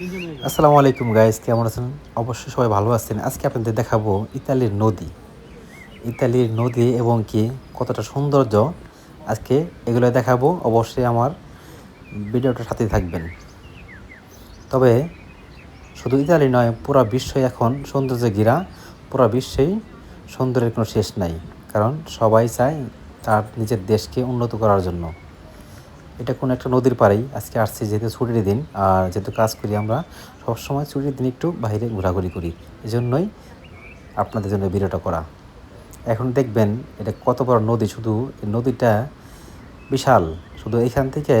আসসালামু আলাইকুম গাইস কেমন আছেন? অবশ্যই সবাই ভালো আছেন। আজকে আপনাদের দেখাবো ইতালির নদী। ইতালির নদী এবং কি কতটা সৌন্দর্য আজকে এগুলো দেখাবো। অবশ্যই আমার ভিডিওটার সাথেই থাকবেন। তবে শুধু ইতালি নয়, পুরো বিশ্বই এখন সৌন্দর্যে ঘেরা। পুরো বিশ্বেই সৌন্দর্যের কোনো শেষ নাই। কারণ সবাই চায় তার নিজের দেশকে উন্নত করার জন্য। এটা কোনো একটা নদীর পাড়েই। আজকে আসছি যেহেতু ছুটির দিন, আর যেহেতু কাজ করি আমরা, সবসময় ছুটির দিন একটু বাইরে ঘোরাঘুরি করি। এই জন্যই আপনাদের জন্য ভিডিওটা করা। এখন দেখবেন এটা কত বড় নদী, শুধু এই নদীটা বিশাল। শুধু এইখান থেকে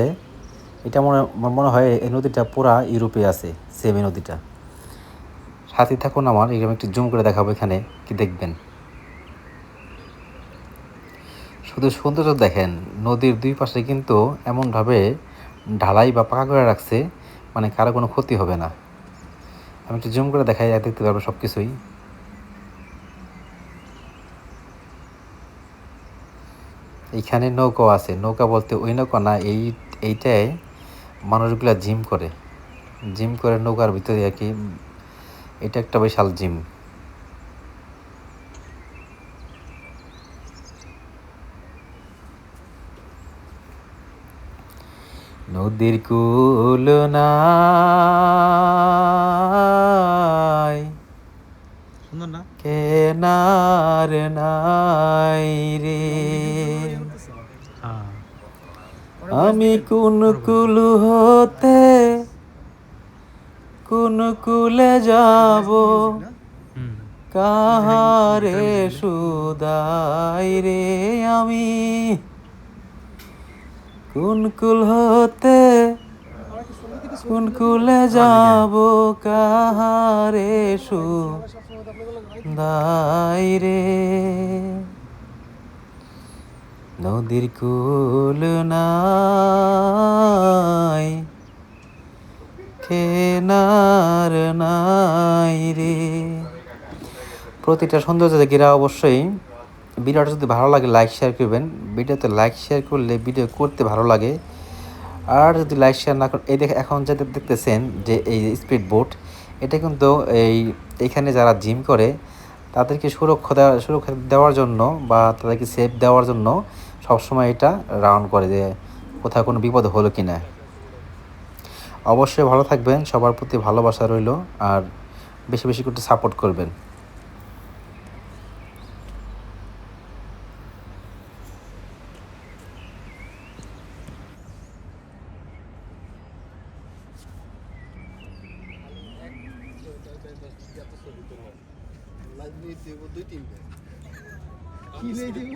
এটা মনে মনে হয় এই নদীটা পুরা ইউরোপে আছে সেম এই নদীটা। সাথে থাকুন আমার, এরকম একটু জুম করে দেখাবো এখানে, কি দেখবেন। শুধু সৌন্দর্য দেখেন, নদীর দুই পাশে কিন্তু এমনভাবে ঢালাই বা পাকা করে রাখছে মানে কারও কোনো ক্ষতি হবে না। আমি একটু জুম করে দেখাই দেখতে পারব সব কিছুই এইখানে নৌকা আছে। নৌকা বলতে ওই নৌকা না, এই, এইটায় মানুষগুলা জিম করে। জিম করে নৌকার ভিতরে আর কি, এটা একটা বিশাল জিম। নদীর কুল নাই। কেনার নাই রে। আমি কোন কুল হতে কোন কুলে যাব? কাহারে সুদাই রে আমি? কোন কুল হতে কোন কুলে যাব, কাহারে সুদাই রে? নদীর কুল নাই, খেনার নাই রে। প্রতিটা সৌন্দর্য ঘেরা অবশ্যই ভিডিওটা যদি ভালো লাগে লাইক শেয়ার করবেন। ভিডিওতে লাইক শেয়ার করলে ভিডিও করতে ভালো লাগে। আর যদি লাইক শেয়ার না করেন এই দেখে এখন যেটা দেখতেছেন যে এই স্পিড বোট এটা কিন্তু এই এখানে যারা জিম করে, তাদেরকে সুরক্ষা দেওয়া সুরক্ষা দেওয়ার জন্য বা তাদেরকে সেফ দেওয়ার জন্য সবসময় এটা রাউন্ড করে যে কোথাও কোনো বিপদ হলো কি না অবশ্যই ভালো থাকবেন, সবার প্রতি ভালোবাসা রইল, আর বেশি বেশি করে সাপোর্ট করবেন। দুই তিনটে কি নিয়ে দিব